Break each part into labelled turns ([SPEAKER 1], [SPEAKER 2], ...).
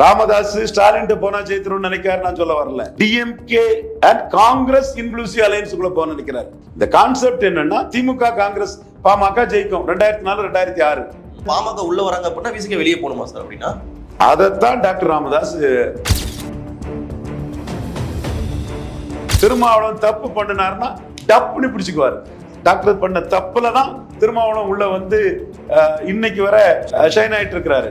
[SPEAKER 1] ராமதாஸ் ஸ்டாலின் போனா ஜெயித்திரும் நினைக்காரு நான் சொல்ல வரல. டிஎம்கே அண்ட் காங்கிரஸ் இன்க்ளூசிவ் அலையன்ஸுக்குள்ள போக நினைக்கிறார். இந்த கான்செப்ட் என்னன்னா திமுக காங்கிரஸ் பாமக ஜெயிக்கும். ரெண்டாயிரத்தி நாலு ரெண்டாயிரத்தி ஆறு.
[SPEAKER 2] பாமக உள்ள வராங்க அப்படின்னா விசிக வெளியே போகணுமா சார் அப்படின்னா?
[SPEAKER 1] அதைத்தான் டாக்டர் ராமதாஸ் திருமாவளவன் தப்பு பண்ணினாருன்னா டப்புன்னு பிடிச்சுக்குவார். டாக்டர் பண்ண தப்புல தான் திருமாவளவன் உள்ள வந்து இன்னைக்கு வர ஷைன் ஆயிட்டு இருக்கிறாரு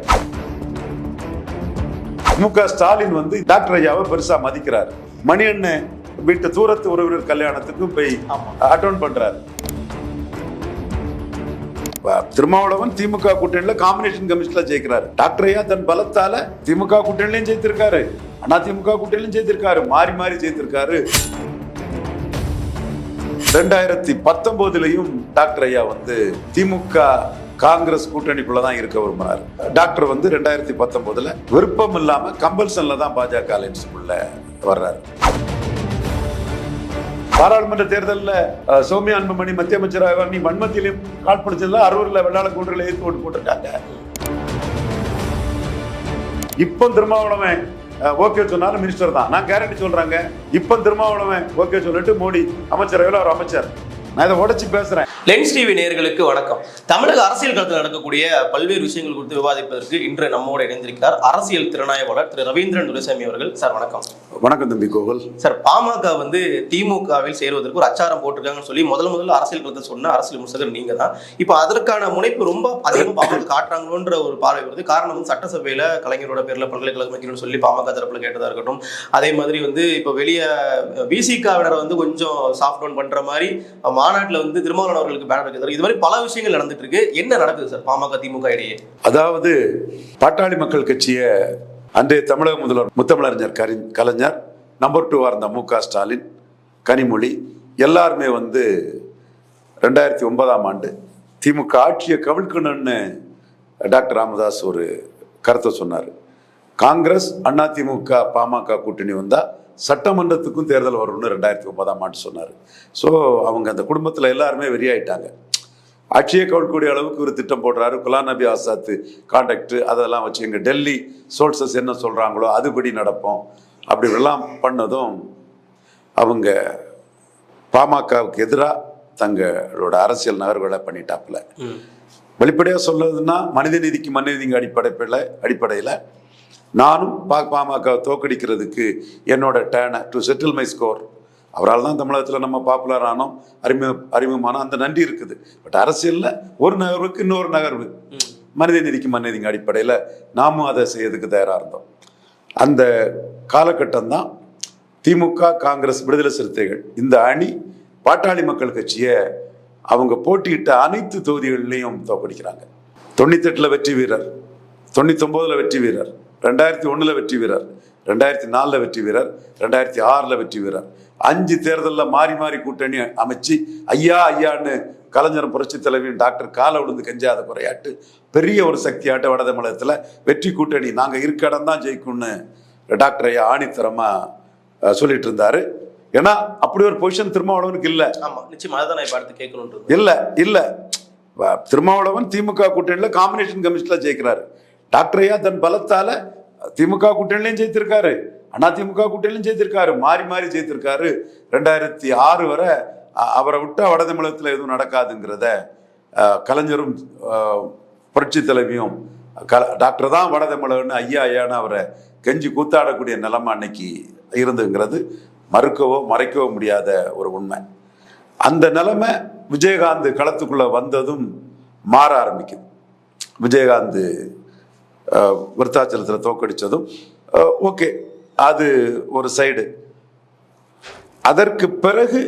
[SPEAKER 1] மு க ஸ்டாலின் வந்து டாக்டர் ஐயாவை பெருசா மதிக்கிறார். மணியண்ணன் வீட்டு தூரத்து உறவினர் கல்யாணத்துக்கும் போய் அட்டென்ட் பண்றாரு. திருமாவளவன் திமுக கூட்டணியில காம்பினேஷன் கமிஷன்ல ஜெயிக்கிறாரு. டாக்டர் ஐயா தன் பலத்தால திமுக கூட்டணிலையும் ஜெயித்திருக்காரு. அண்ணா திமுக கூட்டணியிலும் ஜெயித்திருக்காரு. மாறி மாறி ஜெயித்திருக்காரு. ரெண்டாயிரத்தி பத்தொன்பதுலயும் டாக்டர் ஐயா வந்து திமுக காங்கிரஸ் கூட்டணிக்குள்ள தான் இருக்க விரும்பினார் டாக்டர் வந்து ரெண்டாயிரத்தி பத்தொன்பதுல விருப்பம் இல்லாம கம்பல்சன்ல தான் பாஜக அலைன்ஸுக்குள்ள வர்றாரு. பாராளுமன்ற தேர்தலில் சௌமியா அன்புமணி மத்திய அமைச்சராக நீ வன்மத்திலையும் காட்படுத்தல அரூரில் வெள்ளாள கூண்டுகளை ஏற்று ஓட்டு போட்டிருக்காங்க. இப்போ திருமாவளவன் ஓகே சொன்னாலும் மினிஸ்டர் தான். நான் கேரண்டி சொல்றாங்க. இப்போ திருமாவளவன் ஓகே சொல்லிட்டு மோடி அமைச்சரவையில் அவர் அமைச்சர். நான் இதை உடைச்சு பேசுறேன்.
[SPEAKER 2] லென்ஸ் டிவி நேயர்களுக்கு வணக்கம். தமிழக அரசியல் களத்தில் நடக்கக்கூடிய பல்வேறு விஷயங்கள் குறித்து விவாதிப்பதற்கு இன்று நம்மோடு இணைந்திருக்கிறார் அரசியல் திறனாய்வாளர் திரு ரவீந்திரன் துரைசாமி அவர்கள். சார் வணக்கம்.
[SPEAKER 1] வணக்கம் தம்பி கோகுல்.
[SPEAKER 2] சார் பாமக வந்து திமுகவில் சேருவதற்கு ஒரு அச்சாரம் போட்டிருக்காங்கன்னு சொல்லி முதல்ல முதல்ல அரசியல் களத்தை சொன்ன அரசியல் விமர்சகர் நீங்க தான். இப்போ அதற்கான முனைப்பு ரொம்ப அதிகமாக பாமக காட்டுறாங்களோன்ற ஒரு பார்வை வருது. காரணம் வந்து சட்டசபையில கலைஞரோட பேர்ல பல்கலைக்கழகம் வைக்கணும்னு சொல்லி பாமக தரப்புல கேட்டதா இருக்கட்டும். அதே மாதிரி வந்து இப்போ வெளியே விசிகாவினரை வந்து கொஞ்சம் சாஃப்ட் டவுன் பண்ற மாதிரி மாநாட்டில் வந்து திருமாவளவன் அவர்களுக்கு பேனர் வைக்கிறார் இது மாதிரி பல விஷயங்கள் நடந்துட்டு இருக்கு என்ன நடக்குது சார்? பாமக திமுக இடையே?
[SPEAKER 1] அதாவது பாட்டாளி மக்கள் கட்சியை அன்றைய தமிழக முதல்வர் முத்தமிழறிஞர் கரி கலைஞர் நம்பர் டூவாக இருந்த மு க ஸ்டாலின் கனிமொழி எல்லாருமே வந்து ரெண்டாயிரத்தி ஒன்பதாம் ஆண்டு திமுக ஆட்சியை கவிழ்க்கணும்னு டாக்டர் ராமதாஸ் ஒரு கருத்தை சொன்னார். காங்கிரஸ் அண்ணா திமுக பாமக கூட்டணி வந்தால் சட்டமன்றத்துக்கும் தேர்தல் வரும்னு ரெண்டாயிரத்தி ஒன்பதாம் ஆண்டு சொன்னார். ஸோ அவங்க அந்த குடும்பத்தில் எல்லாருமே வெறியாயிட்டாங்க. ஆட்சியை கவிழ்க்கூடிய அளவுக்கு ஒரு திட்டம் போடுறாரு. குலாம் நபி ஆசாத்து கான்டாக்ட் அதெல்லாம் வச்சு எங்கள் டெல்லி சோர்சஸ் என்ன சொல்கிறாங்களோ அதுபடி நடப்போம். அப்படி எல்லாம் பண்ணதும் அவங்க பாமகவுக்கு எதிராக தங்களோட அரசியல் நகர்வுகளை பண்ணிட்டாப்புல. வெளிப்படையாக சொல்றதுன்னா மனித நீதிக்கு மனித நீதிக்கு அடிப்படையில் அடிப்படையில் நானும் பா பாமக தோக்கடிக்கிறதுக்கு என்னோட டேனை டு செட்டில் மை ஸ்கோர் அவரால் தான் தமிழகத்தில் நம்ம பாப்புலர் ஆனோம். அறிமுக அறிமுகமானோம் அந்த நன்றி இருக்குது. பட் அரசியலில் ஒரு நகர்வுக்கு இன்னொரு நகர்வு. மனித நிதிக்கு மனித அடிப்படையில் நாமும் அதை செய்யறதுக்கு தயாராக இருந்தோம். அந்த காலகட்டம் தான் திமுக காங்கிரஸ் விடுதலை சிறுத்தைகள் இந்த அணி பாட்டாளி மக்கள் கட்சியை அவங்க போட்டியிட்ட அனைத்து தொகுதிகளிலையும் தோக்கடிக்கிறாங்க. தொண்ணூத்தெட்டில் வெற்றி வீரர் தொண்ணூத்தொம்போதில் வெற்றி வீரர் ரெண்டாயிரத்தி ஒன்றில் வெற்றி வீரர். ரெண்டாயிரத்தி நாலில் வெற்றி வீரர். ரெண்டாயிரத்தி ஆறில் வெற்றி வீரர். அஞ்சு தேர்தலில் மாறி மாறி கூட்டணி அமைச்சு ஐயா ஐயான்னு கலைஞர் புரட்சி தலைவியும் டாக்டர் காலை விழுந்து கெஞ்சாத குறையாட்டு பெரிய ஒரு சக்தியாட்ட வட தமிழகத்தில் வெற்றி கூட்டணி நாங்கள் இருக்க இடம் தான் ஜெயிக்கும்னு டாக்டர் ஐயா ஆணித்தரமாக சொல்லிட்டு இருந்தாரு. ஏன்னா அப்படி ஒரு பொசிஷன் திருமாவளவனுக்கு இல்லை.
[SPEAKER 2] ஆமா நிச்சயமா அதை நான் இப்ப அடுத்து கேட்கணுன்றது
[SPEAKER 1] இல்ல இல்ல. திருமாவளவன் திமுக கூட்டணியில காம்பினேஷன் கமிஷன்ல ஜெயிக்கிறாரு. டாக்டர் ஐயா தன் பலத்தால திமுக கூட்டணிலையும் ஜெயித்திருக்காரு. அண்ணா திமுக கூட்டணிலையும் ஜெயித்திருக்காரு. மாறி மாறி ஜெயித்திருக்காரு. ரெண்டாயிரத்தி ஆறு வரை அவரை விட்டா வட எதுவும் நடக்காதுங்கிறத கலைஞரும் புரட்சி தலைவியும் கல டாக்டர் தான் வட ஐயா ஐயான்னு அவரை கெஞ்சி கூத்தாடக்கூடிய நிலைமை அன்னைக்கு இருந்துங்கிறது மறுக்கவோ மறைக்கவோ முடியாத ஒரு உண்மை. அந்த நிலைமை விஜயகாந்த் களத்துக்குள்ளே வந்ததும் மாற ஆரம்பிக்குது. விஜயகாந்த் விருத்தாச்சலத்தில் தோக்கடித்ததும் ஓகே அது ஒரு சைடு. அதற்கு பிறகு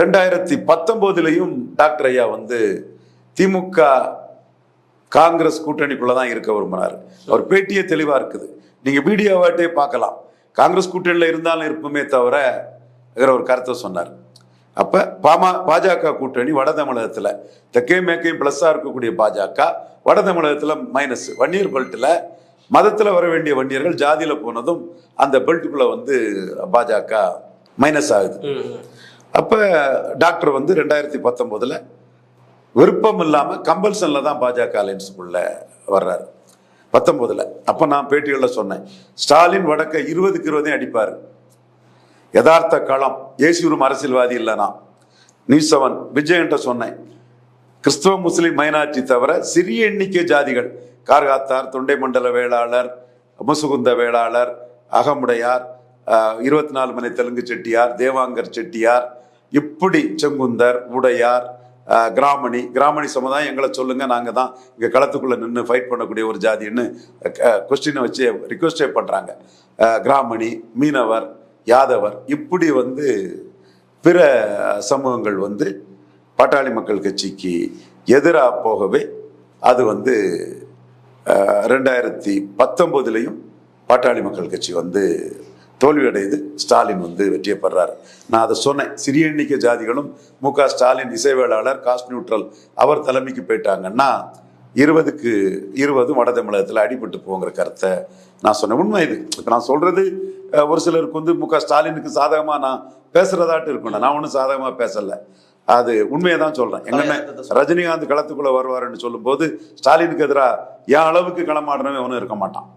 [SPEAKER 1] ரெண்டாயிரத்தி பத்தொம்போதுலேயும் டாக்டர் ஐயா வந்து திமுக காங்கிரஸ் கூட்டணிக்குள்ளே தான் இருக்க விரும்பினார் அவர் பேட்டியே தெளிவாக இருக்குது. நீங்கள் வீடியோவாட்டே பார்க்கலாம். காங்கிரஸ் கூட்டணியில் இருந்தாலும் இருப்போமே தவிர ஒரு கருத்தை சொன்னார். அப்ப பாமா பாஜக கூட்டணி வட தமிழகத்துல. தெற்கே மேற்கையும் பிளஸ்ஸா இருக்கக்கூடிய பாஜக வட தமிழகத்துல மைனஸ் வன்னியர் பெல்ட்ல மதத்துல வர வேண்டிய வன்னியர்கள் ஜாதியில போனதும் அந்த பெல்ட்டுக்குள்ள வந்து பாஜக மைனஸ் ஆகுது. அப்ப டாக்டர் வந்து ரெண்டாயிரத்தி பத்தொன்பதுல விருப்பம் இல்லாம கம்பல்சன்ல தான் பாஜக அலைன்ஸுக்குள்ள வர்றாரு. பத்தொன்பதுல. அப்ப நான் பேட்டிகளில் சொன்னேன். ஸ்டாலின் வடக்க இருபதுக்கு இருபதையும் அடிப்பார். யதார்த்த களம். ஏசியூரும் அரசியல்வாதி இல்லைனா. நியூஸ் செவன் விஜயன்ட்ட சொன்னேன். கிறிஸ்தவ முஸ்லீம் மைனாரிட்டி தவிர சிறிய எண்ணிக்கை ஜாதிகள். கார்காத்தார் தொண்டை மண்டல வேளாளர் முசுகுந்த வேளாளர் அகமுடையார் இருபத்தி நாலு மணி தெலுங்கு செட்டியார் தேவாங்கர் செட்டியார் இப்படி செங்குந்தர் உடையார் கிராமணி. கிராமணி சமுதாயம் எங்களை சொல்லுங்க நாங்க தான் இங்க களத்துக்குள்ள நின்று ஃபைட் பண்ணக்கூடிய ஒரு ஜாதின்னு கொஸ்டினை வச்சு ரிக்வஸ்டே பண்றாங்க. கிராமணி மீனவர் யாதவர் இப்படி வந்து பிற சமூகங்கள் வந்து பாட்டாளி மக்கள் கட்சிக்கு எதிராக போகவே அது வந்து ரெண்டாயிரத்தி பத்தொம்போதுலேயும் பாட்டாளி மக்கள் கட்சி வந்து தோல்வியடையுது ஸ்டாலின் வந்து வெற்றியை பெறார். நான் அதை சொன்னேன். சிறிய எண்ணிக்கை ஜாதிகளும் மு க ஸ்டாலின் இசைவேளாளர் காஸ்ட் நியூட்ரல் அவர் தலைமைக்கு போயிட்டாங்கன்னா இருபதுக்கு இருபது வட தமிழகத்தில் அடிபட்டு போங்கிற கருத்தை நான் சொன்னேன். உண்மை இது. இப்போ நான் சொல்கிறது ஒரு சிலருக்கு வந்து மு க ஸ்டாலினுக்கு சாதகமாக நான் பேசுறதாட்டு இருக்கணும் நான் ஒன்றும் சாதகமாக பேசலை. அது உண்மையை தான் சொல்றேன். எங்கன்னா ரஜினிகாந்த் களத்துக்குள்ள வருவாருன்னு சொல்லும்போது ஸ்டாலினுக்கு எதிராக என் அளவுக்கு களமாடுறவன் ஒன்றும் இருக்க மாட்டான்.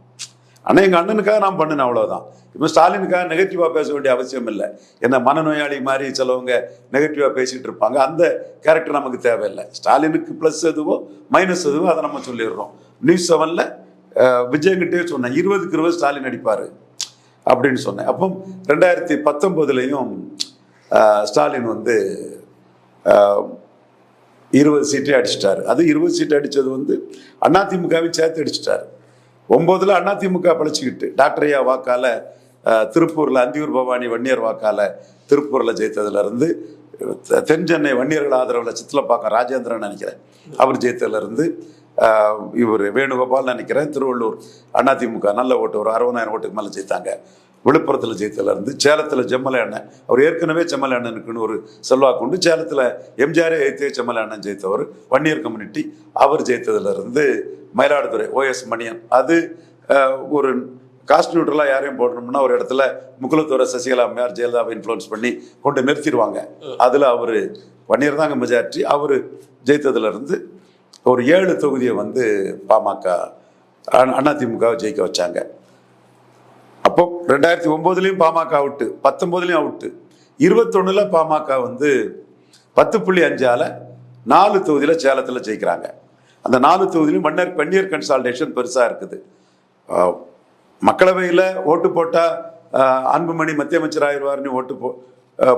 [SPEAKER 1] ஆனால் எங்கள் அண்ணனுக்காக நான் பண்ணினேன் அவ்வளோதான் இப்போ ஸ்டாலினுக்காக நெகட்டிவாக பேச வேண்டிய அவசியம் இல்லை. என்ன மனநோயாளி மாதிரி சிலவங்க நெகட்டிவாக பேசிட்டு இருப்பாங்க. அந்த கேரக்டர் நமக்கு தேவையில்லை. ஸ்டாலினுக்கு ப்ளஸ் எதுவோ மைனஸ் எதுவோ அதை நம்ம சொல்லிடுறோம். நியூஸ் செவனில் விஜயங்கிட்டே சொன்னேன். இருபதுக்கு இருபது ஸ்டாலின் அடிப்பார். அப்படின்னு சொன்னேன். அப்போ ரெண்டாயிரத்தி பத்தொம்போதுலேயும் ஸ்டாலின் வந்து இருபது சீட்டே அடிச்சிட்டாரு. அது இருபது சீட்டு அடித்தது வந்து அதிமுகவையும் சேர்த்து அடிச்சிட்டாரு. ஒம்போதில் அதிமுக பழிச்சுக்கிட்டு டாக்டர் ஐயா வாக்கால் திருப்பூரில் அந்தியூர் பவானி வன்னியர் வாக்கால திருப்பூரில் ஜெயித்ததுலேருந்து தெ- தென் சென்னை வன்னியர்கள் ஆதரவுல சித்தலப்பாக்கம் ராஜேந்திரன் நினைக்கிறேன் அவர் ஜெயித்ததுலேருந்து இவர் வேணுகோபால் நினைக்கிறேன். திருவள்ளூர் அதிமுக நல்ல ஓட்டு ஒரு அறுபதாயிரம் ஓட்டுக்கு மேலே ஜெயித்தாங்க. விழுப்புரத்தில் ஜெயித்ததுல இருந்து சேலத்தில் செம்மலை அண்ணன் அவர் ஏற்கனவே செம்மலை அண்ணனுக்குன்னு ஒரு செல்வாக்கு உண்டு. சேலத்தில் எம்ஜிஆரே எய்த்தே செம்மலை அண்ணன் ஜெயித்தவர். வன்னியர் கம்யூனிட்டி அவர் ஜெயித்ததுல இருந்து மயிலாடுதுறை ஓஎஸ் மணியன். அது ஒரு காஸ்ட் நியூட்ரலாக யாரையும் போடணும்னா ஒரு இடத்துல முக்குலத்தோர சசிகலா அம்மையார் ஜெயலலிதாவை இன்ஃப்ளூன்ஸ் பண்ணி கொண்டு நிறுத்திடுவாங்க. அதில் அவர் வன்னியர் தாங்க மெஜாரிட்டி அவர் ஜெயித்ததுல இருந்து ஒரு ஏழு தொகுதியை வந்து பாமக அதிமுகவை ஜெயிக்க வச்சாங்க. அப்போ ரெண்டாயிரத்தி ஒம்போதுலேயும் பாமக அவுட்டு பத்தொம்போதுலேயும் அவுட்டு. இருபத்தொன்னுல பாமக வந்து பத்து புள்ளி அஞ்சால நாலு தொகுதியில் சேலத்தில் ஜெயிக்கிறாங்க. அந்த நாலு தொகுதியிலும் மன்னர் பெண்ணியர் கன்சால்டேஷன் பெருசாக இருக்குது. மக்களவையில் ஓட்டு போட்டால் அன்புமணி மத்திய அமைச்சர் ஆயிடுவார்னு ஓட்டு போ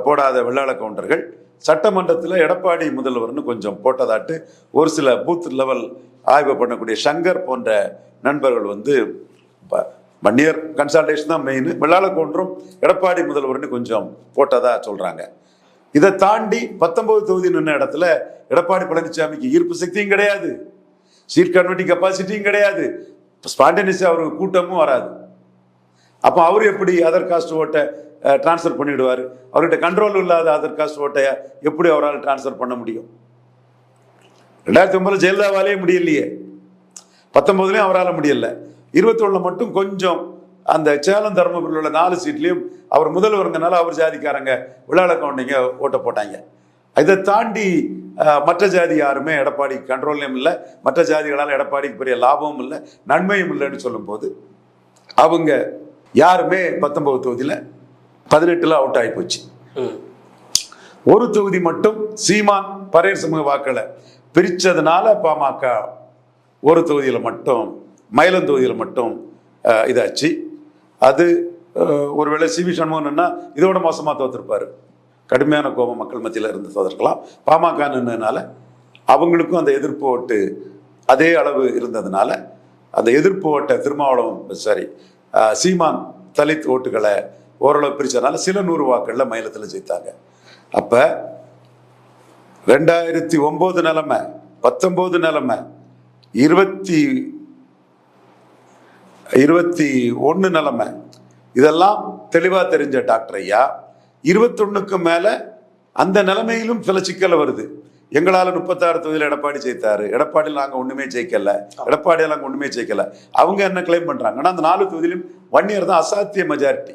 [SPEAKER 1] போடாத வெள்ளாள கவுண்டர்கள். சட்டமன்றத்தில் எடப்பாடி முதல்வர்னு கொஞ்சம் போட்டதாட்டு ஒரு சில பூத் லெவல் ஆய்வு பண்ணக்கூடிய சங்கர் போன்ற நண்பர்கள் வந்து ப- வன்னியர் கன்சல்டேஷன் தான் மெயின் வெள்ளாள கவுண்டரும் எடப்பாடி முதல்வர்னு கொஞ்சம் போட்டதா சொல்கிறாங்க இதை தாண்டி பத்தொன்பது தொகுதி நின்ன இடத்துல எடப்பாடி பழனிசாமிக்கு ஈர்ப்பு சக்தியும் கிடையாது. சீட் கன்வெர்ட்டிங் கெப்பாசிட்டியும் கிடையாது. ஸ்பான்டேனியஸ் அவருக்கு கூட்டமும் வராது. அப்போ அவர் எப்படி அதர் காஸ்ட் ஓட்டை ட்ரான்ஸ்ஃபர் பண்ணிவிடுவார் அவர்கிட்ட கண்ட்ரோல் இல்லாத அதர் காஸ்ட் ஓட்டை எப்படி அவரால் ட்ரான்ஸ்ஃபர் பண்ண முடியும்? ரெண்டாயிரத்தி ஒன்பதுல ஜெயலலிதாவாலே முடியலையே. பத்தொம்பதுலேயும் அவரால் முடியல. இருபத்தொன்னுல மட்டும் கொஞ்சம் அந்த சேலம் தருமபுரியில் உள்ள நாலு சீட்லேயும் அவர் முதல்வருங்கனால அவர் ஜாதிக்காரங்க விழாள கவுண்டிங்க ஓட்ட போட்டாங்க. இதை தாண்டி மற்ற ஜாதி யாருமே எடப்பாடி கண்ட்ரோல்லையும் இல்லை மற்ற ஜாதிகளால் எடப்பாடிக்கு பெரிய லாபமும் இல்லை நன்மையும் இல்லைன்னு சொல்லும்போது அவங்க யாருமே பத்தொன்பது தொகுதியில் பதினெட்டுல அவுட் ஆகி போச்சு. ஒரு தொகுதி மட்டும் சீமான் பரையர் சமூக வாக்களை பிரிச்சதுனால பாமக ஒரு தொகுதியில் மட்டும் மயிலம் தொகுதியில் மட்டும் இதாச்சு. அது ஒருவேளை சி வி சண்முகன்னா இதோட மோசமாக தோத்திருப்பாரு. கடுமையான கோபம் மக்கள் மத்தியில் இருந்து தோத்திருக்கலாம் பாமக நின்றதுனால அவங்களுக்கும் அந்த எதிர்ப்பு ஓட்டு அதே அளவு இருந்ததுனால அந்த எதிர்ப்பு ஓட்டை திருமாவளவன் சாரி சீமான் தலித் ஓட்டுகளை ஓரளவு பிரிச்சதுனால சில நூறு வாக்குகளில் மயிலத்தில் ஜெயித்தாங்க. அப்போ ரெண்டாயிரத்தி ஒன்பது நிலைமை பத்தொன்பது நிலைமை இருபத்தி இருபத்தி ஒன்று நிலைமை இதெல்லாம் தெளிவாக தெரிஞ்ச டாக்டர் ஐயா இருபத்தொன்னுக்கு மேலே அந்த நிலைமையிலும் சில சிக்கல் வருது. எங்களால் முப்பத்தாறு தொகுதியில் எடப்பாடி ஜெயித்தாரு. எடப்பாடியில் நாங்கள் ஒன்றுமே ஜெயிக்கல. எடப்பாடியில் நாங்கள் ஒன்றுமே ஜெயிக்கல. அவங்க என்ன கிளைம் பண்ணுறாங்க ஆனால் அந்த நாலு தொகுதியிலும் வன்னியர் தான் அசாத்திய மெஜாரிட்டி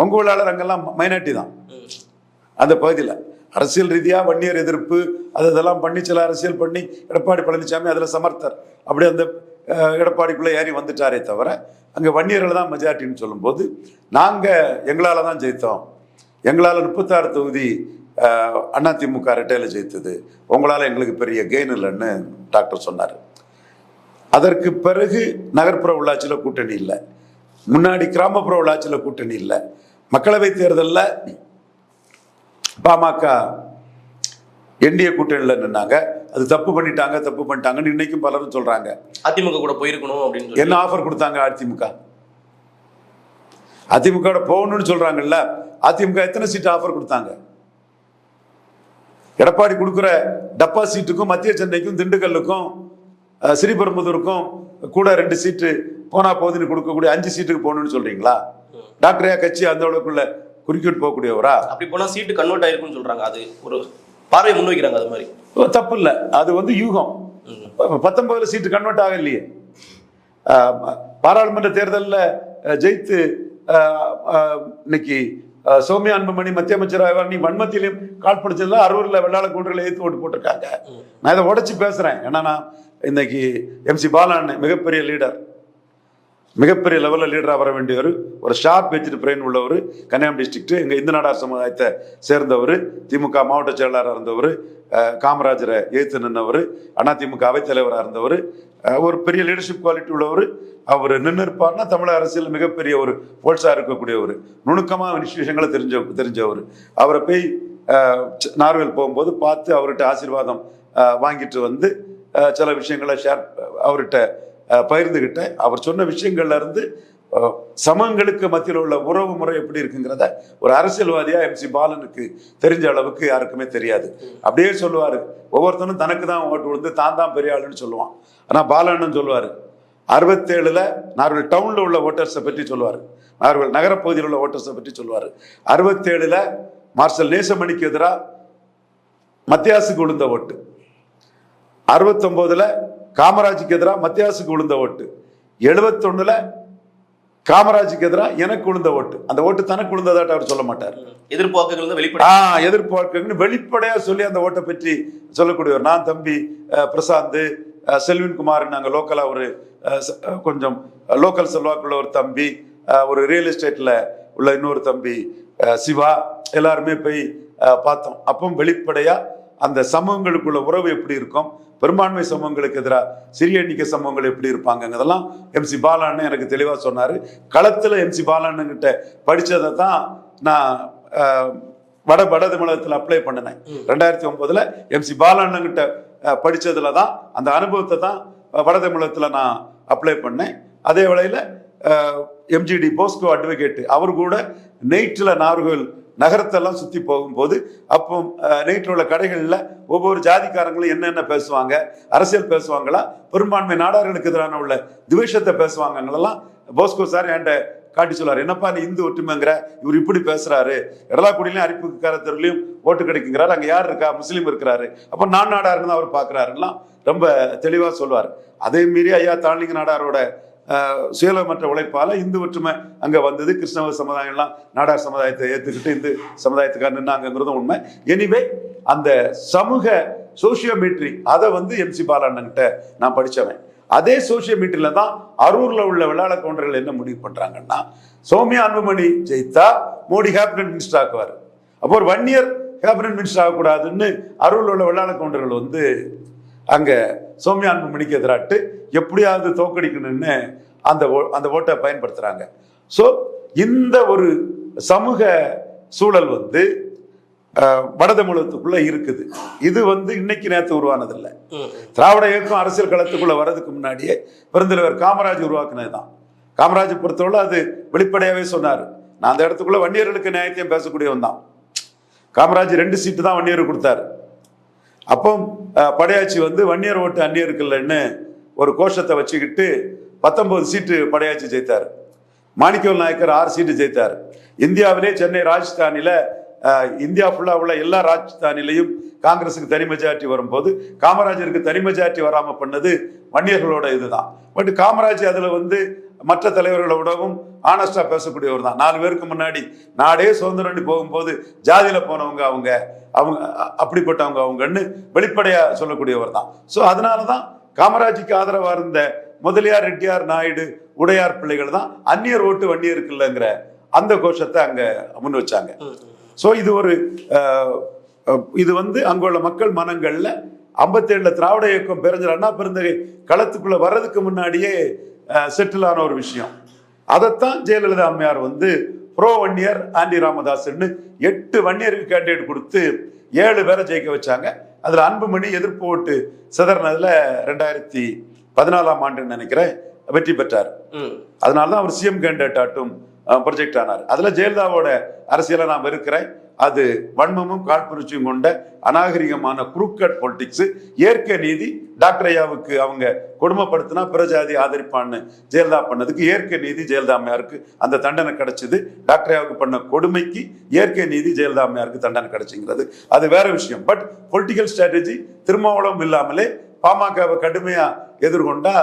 [SPEAKER 1] கொங்கு வேளாளர் அங்கெல்லாம் மைனாரிட்டி தான். அந்த பகுதியில் அரசியல் ரீதியாக வன்னியர் எதிர்ப்பு அது இதெல்லாம் பண்ணி சில அரசியல் பண்ணி எடப்பாடி பழனிசாமி அதில் சமர்த்தர். அப்படி அந்த எடப்பாடிக்குள்ளே ஏறி வந்துட்டாரே தவிர அங்கே வன்னியர்கள் தான் மெஜாரிட்டின்னு சொல்லும்போது நாங்கள் எங்களால் தான் ஜெயித்தோம். எங்களால் முப்பத்தாறு தொகுதி அதிமுக ரெட்டையில் ஜெயித்தது. உங்களால் எங்களுக்கு பெரிய கெயின் இல்லைன்னு டாக்டர் சொன்னார். அதற்கு பிறகு நகர்ப்புற உள்ளாட்சியில் கூட்டணி இல்லை. முன்னாடி கிராமப்புற உள்ளாட்சியில் கூட்டணி இல்லை. மக்களவைத் தேர்தலில் பாமக என்டிஏ கூட்டணியில் நின்னாங்க. அது தப்பு பண்ணிட்டாங்க தப்பு பண்ணிட்டாங்கன்னு இன்னைக்கும் பலரும் சொல்றாங்க.
[SPEAKER 2] அதிமுக கூட போயிருக்கணும் அப்படின்னு
[SPEAKER 1] என்ன ஆஃபர் கொடுத்தாங்க அதிமுக? அதிமுக போகணும்னு சொல்றாங்கல்ல அதிமுக எத்தனை சீட் ஆஃபர் கொடுத்தாங்க? எடப்பாடி கொடுக்குற டப்பா சீட்டுக்கும் மத்திய சென்னைக்கும் திண்டுக்கல்லுக்கும் ஸ்ரீபெரும்புதூருக்கும் கூட ரெண்டு சீட்டு போனா போதுன்னு கொடுக்கக்கூடிய அஞ்சு சீட்டுக்கு போகணும்னு சொல்றீங்களா? டாக்டரே கட்சி அந்த அளவுக்குள்ள குறுக்கிட்டு போகக்கூடியவரா?
[SPEAKER 2] அப்படி போனா சீட்டு கன்வெர்ட் ஆயிருக்குன்னு சொல்றாங்க. அது ஒரு பார்வை முன்வைக்கிறாங்க அது மாதிரி.
[SPEAKER 1] தப்பு இல்லை அது வந்து யூகம். பத்தொன்பதுல சீட்டு கன்வெர்ட் ஆகலையே. பாராளுமன்ற தேர்தலில் ஜெயித்து இன்னைக்கு சௌமியா அன்புமணி மத்திய அமைச்சராக நீ வன்மத்திலையும் கால் படிச்சதுல அரூரில் வெள்ளாள கூண்டுகளை ஏற்று ஓட்டு போட்டிருக்காங்க. நான் இதை உடைச்சு பேசுறேன். ஏன்னா நான் இன்னைக்கு எம்சி பாலான் மிகப்பெரிய லீடர் மிகப்பெரிய லெவலில் லீடராக வர வேண்டியவர் ஒரு ஷார்ப் வெஜ்டு பிரெயின் உள்ளவர் கன்னியாகுமரி டிஸ்ட்ரிக்ட் எங்கள் இந்து நாடார் சமுதாயத்தை சேர்ந்தவர் திமுக மாவட்ட செயலாளராக இருந்தவர் காமராஜரை ஏற்று நின்றவர் அதிமுக அவைத்தலைவராக இருந்தவர் ஒரு பெரிய லீடர்ஷிப் குவாலிட்டி உள்ளவர் அவர் நின்று இருப்பார்னா தமிழக அரசியல் மிகப்பெரிய ஒரு போல்ஸாக இருக்கக்கூடியவர். நுணுக்கமாக விஷயங்களை தெரிஞ்ச தெரிஞ்சவர். அவரை போய் நார்வேல் போகும்போது பார்த்து அவர்கிட்ட ஆசீர்வாதம் வாங்கிட்டு வந்து சில விஷயங்களை ஷேர் அவர்கிட்ட பகிர்ந்துக்கிட்டேன் அவர் சொன்ன விஷயங்கள்ல இருந்து சமங்களுக்கு மத்தியில் உள்ள உறவு முறை எப்படி இருக்குங்கிறத ஒரு அரசியல்வாதியா எம்சி பாலனுக்கு தெரிஞ்ச அளவுக்கு யாருக்குமே தெரியாது. அப்படியே சொல்லுவாரு ஒவ்வொருத்தனும் தனக்கு தான் ஓட்டு விழுந்து தான் தான் பெரிய ஆளுன்னு சொல்லுவான். ஆனா பாலன்னு சொல்லுவாரு அறுபத்தேழுல நார்வல் டவுன்ல உள்ள ஓட்டர்ஸை பற்றி சொல்லுவார். நார்வல் நகரப்பகுதியில் உள்ள ஓட்டர்ஸை பற்றி சொல்லுவார். அறுபத்தேழுல மார்ஷல் நேசமணிக்கு எதிராக மத்தியாசுக்கு விழுந்த ஓட்டு. அறுபத்தொன்பதுல காமராஜுக்கு எதிராக மத்தியாசுக்கு விழுந்த ஓட்டு. எழுபத்தொன்னுல காமராஜுக்கு எதிராக எனக்கு விழுந்த ஓட்டு. அந்த ஓட்டு தனக்கு விழுந்ததாட்ட அவர் சொல்ல மாட்டார்.
[SPEAKER 2] எதிர்பார்ப்புகள் வந்து வெளிப்பட
[SPEAKER 1] ஆ எதிர்பார்க்குன்னு வெளிப்படையா சொல்லி அந்த ஓட்டை பற்றி சொல்லக்கூடியவர். நான் தம்பி பிரசாந்த் செல்வின் குமார் நாங்கள் லோக்கலா ஒரு கொஞ்சம் லோக்கல் செல்வாக்குள்ள ஒரு தம்பி ஒரு ரியல் எஸ்டேட்ல உள்ள இன்னொரு தம்பி சிவா எல்லாருமே போய் பார்த்தோம். அப்போ வெளிப்படையா அந்த சமூகங்களுக்குள்ள உறவு எப்படி இருக்கும்? பெரும்பான்மை சமூகங்களுக்கு எதிராக சிறிய எண்ணிக்கை சமூகங்கள் எப்படி இருப்பாங்கங்கிறதெல்லாம் எம்சி பாலான்னு எனக்கு தெளிவாக சொன்னார். களத்தில் எம்சி பாலானுங்கிட்ட படித்ததை தான் நான் வட வட தமிழகத்தில் அப்ளை பண்ணினேன். ரெண்டாயிரத்தி ஒன்பதுல எம்சி பாலானுங்கிட்ட அஹ், படிச்சதுல தான் அந்த அனுபவத்தை தான் வட தமிழகத்தில் நான் அப்ளை பண்ணேன் அதே வேளையில் எம்ஜிடி போஸ்கோ அட்வொகேட் அவர் கூட நெய்ட்டில் நார்கோவில் நகரத்தெல்லாம் சுற்றி போகும்போது அப்போ நைட்டில் உள்ள கடைகளில் ஒவ்வொரு ஜாதிக்காரங்களும் என்னென்ன பேசுவாங்க அரசியல் பேசுவாங்களா பெரும்பான்மை நாடார்களுக்கு எதிரான உள்ள துவேஷத்தை பேசுவாங்கங்களெல்லாம் போஸ்கோ சார் என்கிட்ட காட்டி சொல்லுவார் என்னப்பா நீ இந்து ஒற்றுமைங்கிற? இவர் இப்படி பேசுறாரு. எடலாக்குடியிலையும் அரிப்புக்கார தெருலையும் ஓட்டு கிடைக்குங்கிறாரு. அங்கே யார் இருக்கா? முஸ்லீம் இருக்கிறாரு. அப்போ நான் நாடாருன்னு அவர் பார்க்குறாருலாம் ரொம்ப தெளிவாக சொல்லுவார் அதே மீறி ஐயா தாழ்லிங்க நாடாரோட சுயலமற்ற உழைப்பால் இந்து ஒற்றுமை அங்கே வந்தது கிருஷ்ணவ சமுதாயம்லாம் நாடார் சமுதாயத்தை ஏற்றுக்கிட்டு இந்து சமுதாயத்துக்காக நின்னாங்கிறதும் உண்மை. எனிவே அந்த சமூக சோசியோமெட்ரி அதை வந்து எம்சி பாலாண்ணன்கிட்ட நான் படித்தவன் அதே சோசியோமீட்டரில் தான் அரூரில் உள்ள விளையாட கவுண்டர்கள் என்ன முடிவு பண்ணுறாங்கன்னா சௌமியா அன்புமணி ஜெயித்தா மோடி கேபினட் மினிஸ்டர் ஆக்குவார். அப்போ ஒரு ஒன் இயர் கேபினட் மினிஸ்டர் ஆகக்கூடாதுன்னு அரூரில் உள்ள விளையாட கவுண்டர்கள் வந்து அங்கே சௌமியா அன்புமணிக்கு எதிராட்டு எப்படியாவது தோக்கடிக்கணும்னு அந்த அந்த ஓட்டை பயன்படுத்துறாங்க. ஸோ இந்த ஒரு சமூக சூழல் வந்து அஹ், வட தமிழகத்துக்குள்ள இருக்குது. இது வந்து இன்னைக்கு நேற்று உருவானதில்லை. திராவிட இயக்கம் அரசியல் களத்துக்குள்ள வர்றதுக்கு முன்னாடியே பெருந்தலைவர் காமராஜ் உருவாக்குனது தான் காமராஜ் பொறுத்தவரை அது வெளிப்படையாவே சொன்னார். நான் அந்த இடத்துக்குள்ள வன்னியர்களுக்கு நியாயத்தையும் பேசக்கூடியவன் தான் காமராஜ் ரெண்டு சீட்டு தான் வன்னியர் கொடுத்தாரு. அப்போ படையாச்சி வந்து வன்னியர் ஓட்டு அந்நியர்கள்னு ஒரு கோஷத்தை வச்சுக்கிட்டு பத்தொன்பது சீட்டு படையாச்சி ஜெயித்தார். மாணிக்கவல் நாயக்கர் ஆறு சீட்டு ஜெயித்தார். இந்தியாவிலே சென்னை ராஜஸ்தானில இந்தியா ஃபுல்லாக உள்ள எல்லா ராஜஸ்தானிலையும் காங்கிரஸுக்கு தனி மெஜாரிட்டி வரும்போது காமராஜருக்கு தனி மெஜாரிட்டி வராமல் பண்ணது வன்னியர்களோட இதுதான். பட் காமராஜ் அதில் வந்து மற்ற தலைவர்களோடவும் ஆனஸ்டா பேசக்கூடியவர் தான் நாலு பேருக்கு முன்னாடி நாடே சுதந்திரம் போகும்போது ஜாதியில போனவங்க அவங்க அவங்க அ- அப்படிப்பட்டவங்க அவங்கன்னு வெளிப்படையா சொல்லக்கூடியவர் தான் ஸோ அதனால தான் காமராஜுக்கு ஆதரவா இருந்த முதலியார் ரெட்டியார் நாயுடு உடையார் பிள்ளைகள் தான் அந்நியர் ஓட்டு வன்னியருக்கு இல்லைங்கிற அந்த கோஷத்தை அங்க முன் வச்சாங்க. ஸோ இது ஒரு இது வந்து அங்குள்ள மக்கள் மனங்கள்ல ஐம்பத்தேழுல திராவிட இயக்கம் பெருஞ்சர் அண்ணா பெருந்தகை களத்துக்குள்ள வர்றதுக்கு முன்னாடியே செட்டில் ஆன ஒரு விஷயம். அதைத்தான் ஜெயலலிதா அம்மையார் வந்து ப்ரோ வன்னியர் ஆண்டி ராமதாஸ்ன்னு எட்டு வன்னியருக்கு கேண்டிடேட் கொடுத்து ஏழு பேரை ஜெயிக்க வச்சாங்க. அதுல அன்புமணி எதிர்ப்பு ஓட்டு சிதறினதுல ரெண்டாயிரத்தி பதினாலாம் ஆண்டுன்னு நினைக்கிறேன் வெற்றி பெற்றார். அதனால தான் அவர் சிஎம் கேண்டிடேட் ஆட்டும் ப்ரொஜெக்ட் ஆனார். அதுல ஜெயலலிதாவோட அரசியலை நான் வெறுக்கிறேன். அது வன்மமும் காழ்ப்புணர்ச்சியும் கொண்ட அநாகரிகமான குரூக்கட் பொலிட்டிக்ஸ் இயற்கை நீதி டாக்டர் ஐயாவுக்கு அவங்க கொடுமைப்படுத்தினா பிரஜாதி ஆதரிப்பான்னு ஜெயலலிதா பண்ணதுக்கு இயற்கை நீதி ஜெயலலிதா அம்மையாருக்கு அந்த தண்டனை கிடைச்சது. டாக்டர் ஐயாவுக்கு பண்ண கொடுமைக்கு இயற்கை நீதி ஜெயலலிதா அம்மையாருக்கு தண்டனை கிடைச்சுங்கிறது. அது வேற விஷயம். பட் பொலிட்டிக்கல் ஸ்ட்ராட்டஜி திருமாவளம் இல்லாமலே பாமகவை கடுமையா எதிர்கொண்டா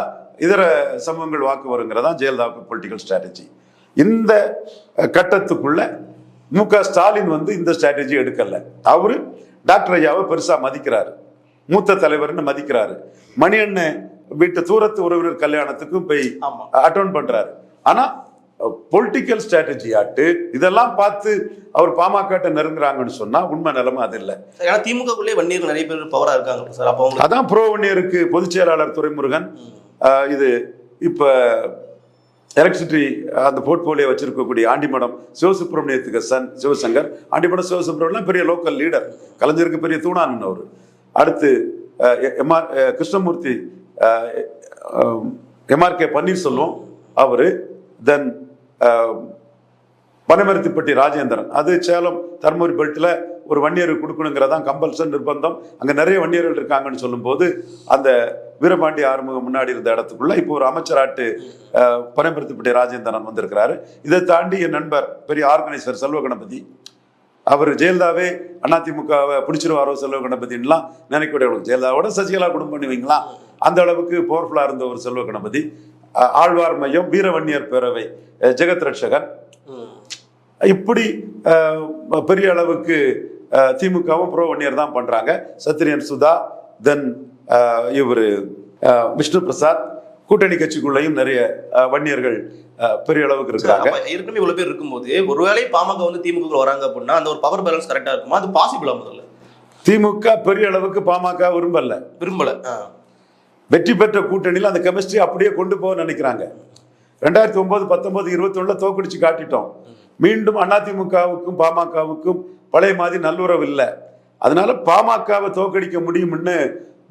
[SPEAKER 1] இதர சமூகங்கள் வாக்கு வருங்கிறதான் ஜெயலலிதாவுக்கு பொலிட்டிக்கல் ஸ்ட்ராட்டஜி இந்த கட்டத்துக்குள்ள மு க ஸ்டாலின் வந்து இந்த ஸ்ட்ராட்டஜி எடுக்கல. அவரு டாக்டர் ஐயாவை பெருசா மதிக்கிறாரு. மூத்த தலைவர்னு மதிக்கிறாரு. மணியண்ணன் வீட்டு தூரத்து உறவினர் கல்யாணத்துக்கும் போய்
[SPEAKER 2] ஆமா.
[SPEAKER 1] அட்டென்ட் பண்றாரு. ஆனா பொலிட்டிக்கல் ஸ்ட்ராட்டஜி ஆட்டு இதெல்லாம் பார்த்து அவர் பாமக நெருங்குறாங்கன்னு சொன்னா உண்மை நிலைமை அது இல்லை.
[SPEAKER 2] ஏன்னா திமுகக்குள்ளே வன்னியர்கள் நிறைய பேர் பவரா இருக்காங்க சார். அப்போ
[SPEAKER 1] அதான் ப்ரோ ஒன்னியருக்கு பொதுச் செயலாளர் துரைமுருகன் ஆஹ் இது இப்ப எலக்ட்ரிசிட்டி uh, அந்த போர்ட்போலியோ வச்சிருக்கக்கூடிய ஆண்டிமடம் சிவசுப்பிரமணியத்துக்கு சன் சிவசங்கர். ஆண்டிமடம் சிவசுப்பிரமணியம் பெரிய லோக்கல் லீடர் கலைஞருக்கு பெரிய தூணான் அவர். அடுத்து எம்ஆர் கிருஷ்ணமூர்த்தி எம்ஆர்கே பன்னீர்செல்வம் அவர். தென் பனமரத்திப்பட்டி ராஜேந்திரன். அது சேலம் தர்மபுரி பெல்ட்டில் ஒரு வன்னியர் கொடுக்கணுங்கிறதான் கம்பல்சன் நிர்பந்தம். அங்கே நிறைய வன்னியர்கள் இருக்காங்கன்னு சொல்லும்போது அந்த வீரபாண்டி ஆறுமுகம் முன்னாடி இருந்த இடத்துக்குள்ள இப்போ ஒரு அமைச்சராட்டு அஹ், பனமரத்திப்பட்டி ராஜேந்திரன் வந்திருக்கிறாரு. இதை தாண்டி என் நண்பர் பெரிய ஆர்கனைசர் செல்வ கணபதி அவர் ஜெயலலிதாவே அதிமுகவை பிடிச்சிருவாரோ செல்வ கணபதின்லாம் நினைக்கக்கூடிய ஜெயலலிதாவோட சசிகலா குடும்பம் பண்ணுவீங்களா? அந்த அளவுக்கு பவர்ஃபுல்லாக இருந்த ஒரு செல்வ கணபதி. ஆழ்வார் மையம் வீரவன்னியர் பேரவை ஜெகத் ரட்சகன். இப்படி பெரிய அளவுக்கு திமுகவும் ப்ரோ வன்னியர் தான் பண்றாங்க. சத்ரியன் சுதா தென் இவர் விஷ்ணு பிரசாத் கூட்டணி கட்சிக்குள்ளேயும் நிறைய வன்னியர்கள் பெரிய அளவுக்கு இருக்கிறாங்க.
[SPEAKER 2] அப்ப ஏற்கனவே இவ்வளவு பேர் இருக்கும்போது ஒருவேளை பாமக வந்து திமுக வராங்க அப்படின்னா அந்த ஒரு பவர் பேலன்ஸ் கரெக்டா இருக்குமா? அது பாசிபிளா முதல்ல?
[SPEAKER 1] திமுக பெரிய அளவுக்கு பாமக விரும்பல.
[SPEAKER 2] விரும்பல.
[SPEAKER 1] வெற்றி பெற்ற கூட்டணியில் அந்த கெமிஸ்ட்ரி அப்படியே கொண்டு போக நினைக்கிறாங்க. ரெண்டாயிரத்தி ஒன்பது பத்தொன்பது இருபத்தி தோக்கடிச்சு காட்டிட்டோம். மீண்டும் அதிமுகவுக்கும் பாமகவுக்கும் பழைய மாதிரி நல்லுறவு இல்லை. அதனால பாமகவை தோக்கடிக்க முடியும்னு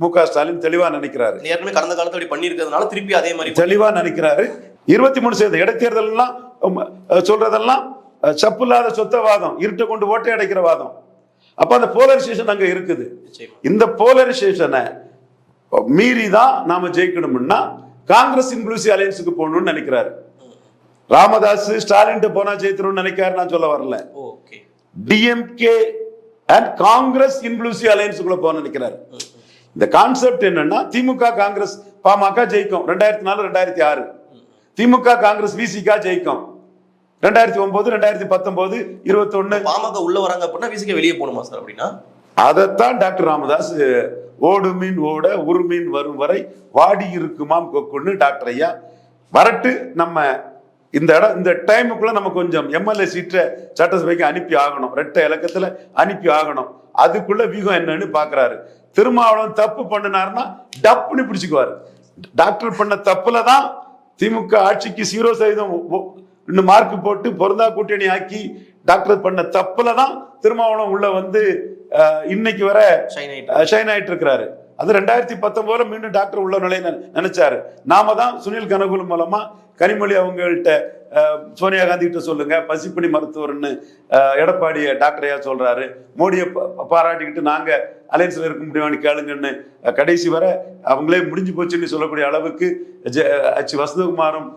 [SPEAKER 1] மு க ஸ்டாலின் தெளிவா நினைக்கிறாரு.
[SPEAKER 2] ஏற்கனவே கடந்த காலத்துல அப்படி பண்ணியிருக்கிறதுனால திருப்பி அதே மாதிரி
[SPEAKER 1] தெளிவா நினைக்கிறாரு. இருபத்தி மூணு சதவீத இடைத்தேர்தல் எல்லாம் உம், அஹ், சொல்றதெல்லாம் அஹ், சப்பில்லாத சொத்தவாதம் இருட்டை கொண்டு ஓட்டை அடைக்கிற வாதம். அப்ப அந்த போலரைசேஷன் அங்க இருக்குது. இந்த போலரைசேஷனை மீறி தான் நாம ஜெயிக்கணும்னா காங்கிரஸ் இன்க்ளூசிவ் அலையன்ஸுக்கு போகணும்னு நினைக்கிறாரு. ராமதாஸ் ஸ்டாலின் போனா ஜெயித்தணும்னு நினைக்கிறாரு நான் சொல்ல வரல.
[SPEAKER 2] Okay.
[SPEAKER 1] DMK and Congress inclusive அலையன்ஸுக்குள்ள போக நினைக்கிறாரு. இந்த கான்செப்ட் என்னன்னா திமுக காங்கிரஸ் பாமக ஜெயிக்கும். ரெண்டாயிரத்தி நாலு ரெண்டாயிரத்தி ஆறு திமுக காங்கிரஸ் விசிகா ஜெயிக்கும் ரெண்டாயிரத்தி ஒன்பது ரெண்டாயிரத்தி பத்தொன்பது இருபத்தி ஒன்னு
[SPEAKER 2] பாமக உள்ள வராங்க அப்படின்னா விசிக்க வெளியே போகணுமா சார் அப்படின்னா?
[SPEAKER 1] அதைத்தான் டாக்டர் ராமதாஸ் ஓடு மீன் ஓட ஒரு மீன் வரும் வரை வாடி இருக்குமாம் கொக்குன்னு டாக்டர் ஐயா வரட்டு நம்ம இந்த இடம் இந்த டைமுக்குள்ள நம்ம கொஞ்சம் எம்எல்ஏ சீட்டை சட்டசபைக்கு அனுப்பி ஆகணும். ரெட்டை இலக்கத்துல அனுப்பி ஆகணும். அதுக்குள்ள வியூகம் என்னன்னு பாக்குறாரு. திருமாவளவன் தப்பு பண்ணினாருன்னா டப்புன்னு பிடிச்சுக்குவாரு. டாக்டர் பண்ண தப்புல தான் திமுக ஆட்சிக்கு ஜீரோ சதவீதம் இன்னும் மார்க் போட்டு பொருந்தா கூட்டணி ஆக்கி டாக்டர் பண்ண தப்புல தான் திருமாவளவன் உள்ள வந்து இன்னைக்கு வர
[SPEAKER 2] ஷைன் ஆயிட்டு
[SPEAKER 1] இருக்கிறாரு அது ரெண்டாயிரத்தி பத்தொம்போதுல மீண்டும் டாக்டர் உள்ள நிலையை நினைச்சாரு. நாம தான் சுனில் கனகுல் மூலமா கனிமொழி அவங்கள்ட்ட சோனியா காந்தி கிட்ட சொல்லுங்க. பசிப்பணி மருத்துவர்னு எடப்பாடிய டாக்டரையா சொல்றாரு. மோடியை பாராட்டிக்கிட்டு நாங்க அலையன்ஸ்ல இருக்க முடியுமான்னு கேளுங்கன்னு கடைசி வரை அவங்களே முடிஞ்சு போச்சுன்னு சொல்லக்கூடிய அளவுக்கு ஜெ- அச்சு வசந்தகுமாரும்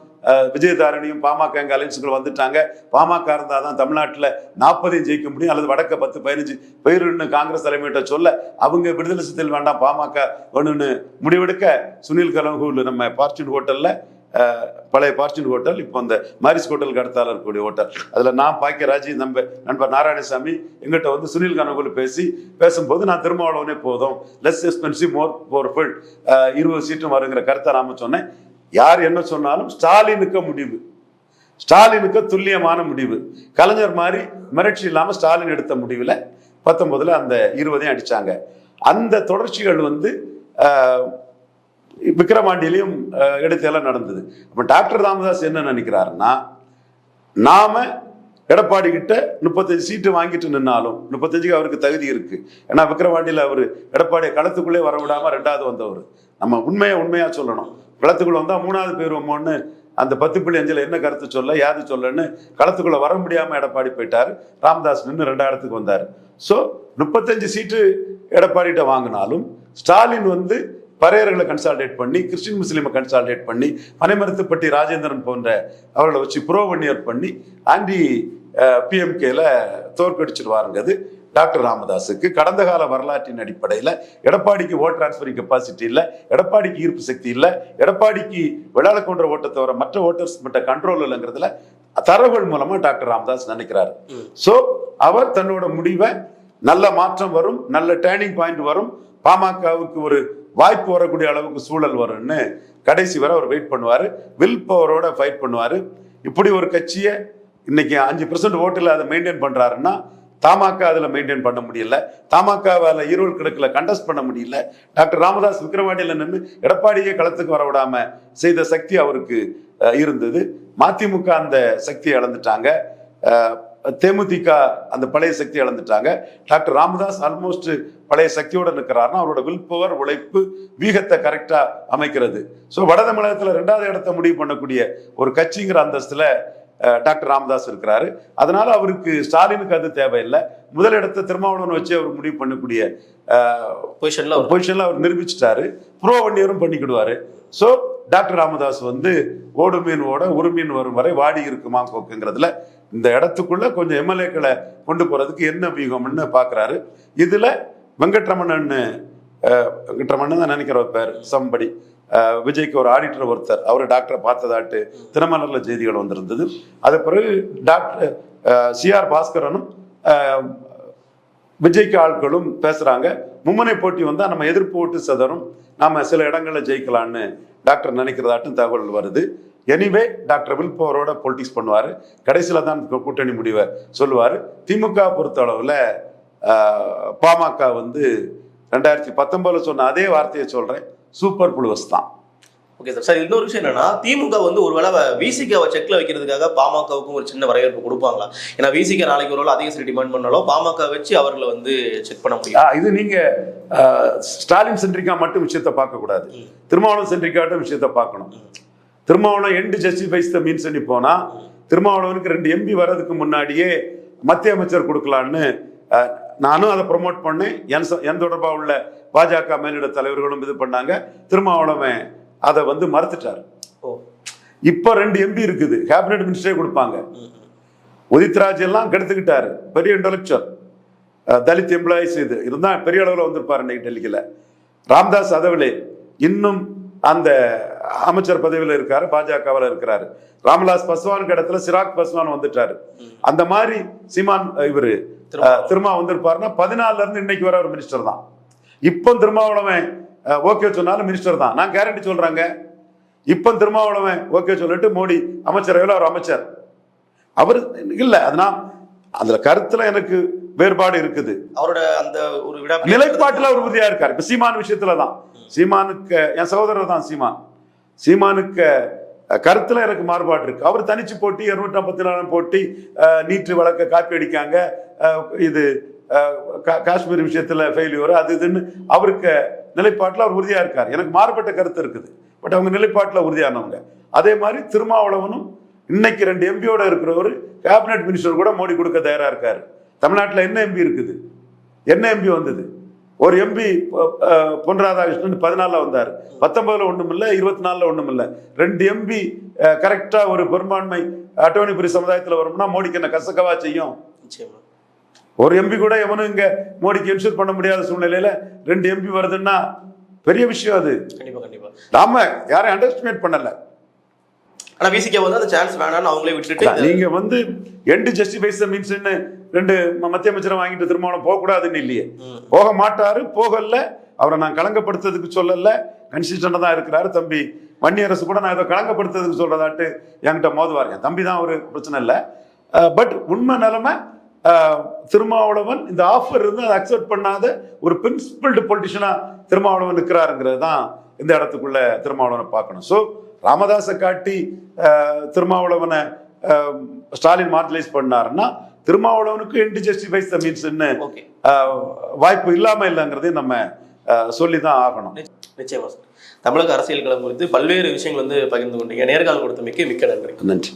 [SPEAKER 1] விஜயதாரணியும் பாமக எங்க அலையன்ஸுக்குள்ள வந்துட்டாங்க. பாமக இருந்தால் தான் தமிழ்நாட்டில் நாற்பதையும் ஜெயிக்க முடியும். அல்லது வடக்க பத்து பதினஞ்சு போயிருன்னு காங்கிரஸ் தலைமையிட்ட சொல்ல அவங்க விடுதலை சித்தல் வேண்டாம் பாமக ஒன்றுன்னு முடிவெடுக்க சுனில் கலங்கூர் நம்ம பார்ச்சுன் ஹோட்டல்ல பழைய பார்ச்சுன் ஹோட்டல் இப்போ அந்த மாரிஸ் ஹோட்டலுக்கு அடுத்தால இருக்கக்கூடிய ஹோட்டல். அதில் நான் பாக்கியராஜ் நம்ம நண்பர் நாராயணசாமி எங்கிட்ட வந்து சுனில் கனகுல பேசி பேசும்போது நான் திருமாவளவனே போதும். லெஸ் எக்ஸ்பென்சிவ் மோர் பவர்ஃபுல் இருபது சீட்டும் வருங்கிற கருத்தை நாம சொன்னேன். யார் என்ன சொன்னாலும் ஸ்டாலினுக்கு முடிவு. ஸ்டாலினுக்கு துல்லியமான முடிவு. கலைஞர் மாதிரி மிரட்சி இல்லாமல் ஸ்டாலின் எடுத்த முடிவில் பத்தொன்பதுல அந்த இருபதையும் அடிச்சாங்க. அந்த தொடர்ச்சிகள் வந்து ஆஹ், இடத்தையெல்லாம் நடந்தது. அப்போ டாக்டர் ராமதாஸ் என்ன நினைக்கிறாருன்னா நாம் எடப்பாடி கிட்ட முப்பத்தஞ்சு சீட்டு வாங்கிட்டு நின்னாலும் முப்பத்தஞ்சுக்கு அவருக்கு தகுதி இருக்கு. ஏன்னா விக்கிரவாண்டியில் அவர் எடப்பாடியை களத்துக்குள்ளே வர விடாம ரெண்டாவது வந்தவர். நம்ம உண்மையை உண்மையா சொல்லணும். களத்துக்குள்ள வந்தால் மூணாவது போயிருவோமோன்னு அந்த பத்து புள்ளி அஞ்சில் என்ன கருத்து சொல்ல யாது சொல்லன்னு களத்துக்குள்ள வர முடியாமல் எடப்பாடி போயிட்டார். ராமதாஸ் நின்று ரெண்டாயிரத்துக்கு வந்தார். ஸோ முப்பத்தஞ்சு சீட்டு எடப்பாடிகிட்ட வாங்கினாலும் ஸ்டாலின் வந்து பறையர்களை கன்சால்டேட் பண்ணி கிறிஸ்டின் முஸ்லீமை கன்சால்டேட் பண்ணி பனைமரத்துப்பட்டி ராஜேந்திரன் போன்ற அவர்களை வச்சு புரோவன்யர் பண்ணி ஆண்டி பிஎம்கேல தோற்கடிச்சிருவாருங்கிறது டாக்டர் ராமதாஸுக்கு கடந்த கால வரலாற்றின் அடிப்படையில் எடப்பாடிக்கு ஓட் டிரான்ஸ்பரிங் கெப்பாசிட்டி இல்லை எடப்பாடிக்கு ஈர்ப்பு சக்தி இல்லை எடப்பாடிக்கு விளையாடக்கொன்ற ஓட்டை தவிர மற்ற ஓட்டர்ஸ் மற்ற கண்ட்ரோல் இல்லைங்கிறதுல தரவுகள் மூலமா டாக்டர் ராமதாஸ் நினைக்கிறாரு. ஸோ அவர் தன்னோட முடிவை நல்ல மாற்றம் வரும் நல்ல டேர்னிங் பாயிண்ட் வரும் பாமகவுக்கு ஒரு வாய்ப்பு வரக்கூடிய அளவுக்கு சூழல் வரும்னு கடைசி வரை அவர் வெயிட் பண்ணுவார். வில் பவரோட ஃபைட் பண்ணுவார். இப்படி ஒரு கட்சியை இன்னைக்கு அஞ்சு பெர்சன்ட் ஓட்டில் அதை மெயின்டைன் பண்ணுறாருன்னா தமாக அதில் மெயின்டைன் பண்ண முடியல. தமாகவால் ஈரோடு கிழக்கில் கண்டஸ்ட் பண்ண முடியல. டாக்டர் ராமதாஸ் விக்ரவாண்டியில் நின்று எடப்பாடியே களத்துக்கு வர விடாம செய்த சக்தி அவருக்கு இருந்தது. மதிமுக அந்த சக்தியை இழந்துட்டாங்க. தேமுதிக அந்த பழைய சக்தி இழந்துட்டாங்க. டாக்டர் ராமதாஸ் ஆல்மோஸ்ட் பழைய சக்தியோடு நிற்கிறாருன்னா அவரோட வில் பவர் உழைப்பு வீகத்தை கரெக்டாக அமைக்கிறது. ஸோ வட தமிழகத்தில் ரெண்டாவது இடத்த முடிவு பண்ணக்கூடிய ஒரு கட்சிங்கிற அந்தஸ்தில் டாக்டர் ராமதாஸ் இருக்கிறாரு. அதனால அவருக்கு ஸ்டாலினுக்கு அது தேவையில்லை. முதல் இடத்தை திருமாவளவன் வச்சு அவர் முடிவு பண்ணக்கூடிய
[SPEAKER 2] பொசிஷன்ல அவர்
[SPEAKER 1] பொசிஷன்ல அவர் நிரூபிச்சிட்டாரு. ப்ரோ வண்டியரும் பண்ணிக்கிடுவாரு. ஸோ டாக்டர் ராமதாஸ் வந்து ஓடு மீன் ஓட ஒரு மீன் வரும் வரை வாடி இருக்குமா கோக்குங்கிறதுல இந்த இடத்துக்குள்ள கொஞ்சம் எம்எல்ஏக்களை கொண்டு போறதுக்கு என்ன வியூகம்னு பார்க்கறாரு இதுல வெங்கட்ரமணன் வெங்கட்ரமணன் தான் நினைக்கிற பேர் சம்படி. விஜய்க்கு ஒரு ஆடிட்டர் ஒருத்தர். அவர் டாக்டரை பார்த்ததாட்டு தினமலரில் செய்திகள் வந்திருந்தது. அது பிறகு டாக்டர் சிஆர் பாஸ்கரனும் விஜய்க்கு ஆட்களும் பேசுகிறாங்க மும்முனை போட்டி வந்தால் நம்ம எதிர்ப்பு ஓட்டு சதரும் நாம் சில இடங்களில் ஜெயிக்கலாம்னு டாக்டர் நினைக்கிறதாட்டும் தகவல் வருது. எனிவே டாக்டர் வில் பவரோட பொலிட்டிக்ஸ் பண்ணுவார். கடைசியில் தான் கூட்டணி முடிவை சொல்லுவார். திமுக பொறுத்த அளவில் பாமக வந்து ரெண்டாயிரத்தி பத்தொம்போதில் சொன்ன அதே வார்த்தையை சொல்கிறேன் சூப்பர் புளுவஸ் தான்.
[SPEAKER 2] ஓகே சார் சார் இன்னொரு விஷயம் என்னன்னா திமுக வந்து ஒருவேளை விசிகாவை செக்ல வைக்கிறதுக்காக பாமகவுக்கும் ஒரு சின்ன வரவேற்பு கொடுப்பாங்களா? ஏன்னா விசிக நாளைக்கு ஒரு வேளை அதிக சீட் டிமாண்ட் பண்ணாலும் பாமக வச்சு அவர்களை வந்து செக் பண்ண முடியும்.
[SPEAKER 1] இது நீங்க ஸ்டாலின் சென்ட்ரிக்கா மட்டும் விஷயத்தை பார்க்க கூடாது. திருமாவளவன் சென்ட்ரிக்காட்டும் விஷயத்தை பார்க்கணும். Thirumavalavan end justifies the means பண்ணி போனா திருமாவளவனுக்கு ரெண்டு எம்பி வர்றதுக்கு முன்னாடியே மத்திய அமைச்சர் கொடுக்கலான்னு நானும் அதை ப்ரொமோட் பண்ணேன் என் என் தொடர்பாக உள்ள பாஜக மேலிட தலைவர்களும் இது பண்ணாங்க. திருமாவளவன் அதை வந்து மறுத்துட்டார். இப்போ ரெண்டு எம்பி இருக்குது. கேபினெட் மினிஸ்டரே கொடுப்பாங்க. உதித்ராஜ் எல்லாம் கெடுத்துக்கிட்டாரு. பெரிய இன்டலெக்சுவல் தலித் எம்ப்ளாயிஸ் இது. இருந்தா பெரிய அளவில் வந்திருப்பாரு இன்னைக்கு டெல்லியில் ராம்தாஸ் அதவிலே இன்னும் அந்த அமைச்சர் பதவியில் இருக்காரு. பாஜகவில் இருக்கிறாரு. ராம்விலாஸ் பஸ்வான் இடத்துல சிராக் பஸ்வான் வந்துட்டாரு. அந்த மாதிரி சீமான் இவர் திருமா வந்திருப்பாருன்னா பதினாலுல இருந்து இன்னைக்கு வர ஒரு மினிஸ்டர் தான். இப்போ திருமாவளவன் ஓகே சொன்னாலும் மினிஸ்டர் தான். நான் கேரண்டி சொல்றாங்க. இப்போ திருமாவளவன் ஓகே சொல்லிட்டு மோடி அமைச்சரவையில் அவர் அமைச்சர்? அவர் இல்ல அதனால் அதுல கருத்துல எனக்கு வேறுபாடு இருக்குது.
[SPEAKER 2] அவரோட அந்த ஒரு
[SPEAKER 1] நிலைப்பாட்டுல அவர் உறுதியா இருக்காரு. இப்ப சீமான் விஷயத்துல தான் சீமானுக்கு என் சகோதரர் தான் சீமான். சீமானுக்கு கருத்துல எனக்கு மாறுபாடு இருக்கு. அவர் தனிச்சு போட்டி இருநூற்றி ஐம்பத்தி நாலு போட்டி நீற்று நீட்டு வழக்க காப்பி அடிக்காங்க. இது கா- காஷ்மீர் விஷயத்துல ஃபெயிலியூர் அது இதுன்னு அவருக்கு நிலைப்பாட்டில் அவர் உறுதியா இருக்கார். எனக்கு மாறுபட்ட கருத்து இருக்குது. பட் அவங்க நிலைப்பாட்டில் உறுதியானவங்க. அதே மாதிரி திருமாவளவனும் இன்னைக்கு ரெண்டு எம்பியோட இருக்கிறவர் கேபினெட் மினிஸ்டர் கூட மோடி கொடுக்க தயாரா இருக்காரு. தமிழ்நாட்டில் என்ன எம்பி இருக்குது? என்ன எம்பி வந்தது? ஒரு எம்பி பொன் ராதாகிருஷ்ணன் பதினாலில் வந்தார். பத்தொன்பதுல ஒண்ணும் இல்லை இருபத்தி நாலுல ஒண்ணும் இல்லை ரெண்டு எம்பி கரெக்டா ஒரு பெரும்பான்மை அட்டவணைப்புரி சமுதாயத்துல வரும்னா மோடிக்கு என்ன கசக்கவா செய்யும்? ஒரு எம்பி கூட எவனும் இங்க மோடிக்கு இன்சூர் பண்ண முடியாத சூழ்நிலையில ரெண்டு எம்பி வருதுன்னா பெரிய விஷயம் அது.
[SPEAKER 2] கண்டிப்பா கண்டிப்பா.
[SPEAKER 1] நாம யாரையும் அண்டர்ஸ்டிமேட் பண்ணல.
[SPEAKER 2] ஆனா விசிக வந்து அந்த சான்ஸ் வேணாம்னு அவங்களே விட்டுட்டு
[SPEAKER 1] நீங்க வந்து எண்டு ஜஸ்டிஃபைஸ் மீன்ஸ்னு ரெண்டு மத்திய அமைச்சரை வாங்கிட்டு திருமணம் போக கூடாதுன்னு இல்லையே. போக மாட்டாரு போகல. அவரை நான் கலங்கப்படுத்துறதுக்கு சொல்லல. கன்சிஸ்டண்டா தான் இருக்கிறாரு தம்பி. வன்னி அரசு கூட நான் ஏதோ களங்கப்படுத்துறதுக்கு சொல்றதாட்டு என்கிட்ட மோதுவார் என் தம்பி தான் ஒரு பிரச்சனை இல்லை. பட் உண்மை நிலைமை திருமாவளவன் இந்த ஆஃபர் இருந்து அதை அக்செப்ட் பண்ணாத ஒரு பிரின்சிபல்டு பொலிட்டிஷனா திருமாவளவன் நிற்கிறாருங்கிறது தான் இந்த இடத்துக்குள்ள திருமாவளவனை பார்க்கணும். ஸோ ராமதாஸை காட்டி திருமாவளவனை ஸ்டாலின் மார்ஜினைஸ் பண்ணாருன்னா திருமாவளவனுக்கு இன்டி ஜஸ்டிஃபைஸ் த மீன்ஸ்ன்னு வாய்ப்பு இல்லாம இல்லைங்கிறதையும் நம்ம சொல்லி தான் ஆகணும்.
[SPEAKER 2] நிச்சயமா சார். தமிழக அரசியல் களம் குறித்து பல்வேறு விஷயங்கள் வந்து பகிர்ந்து கொண்டீங்க. நேர்காணல் கொடுத்தமைக்கு மிக்க நன்றி.
[SPEAKER 1] நன்றி.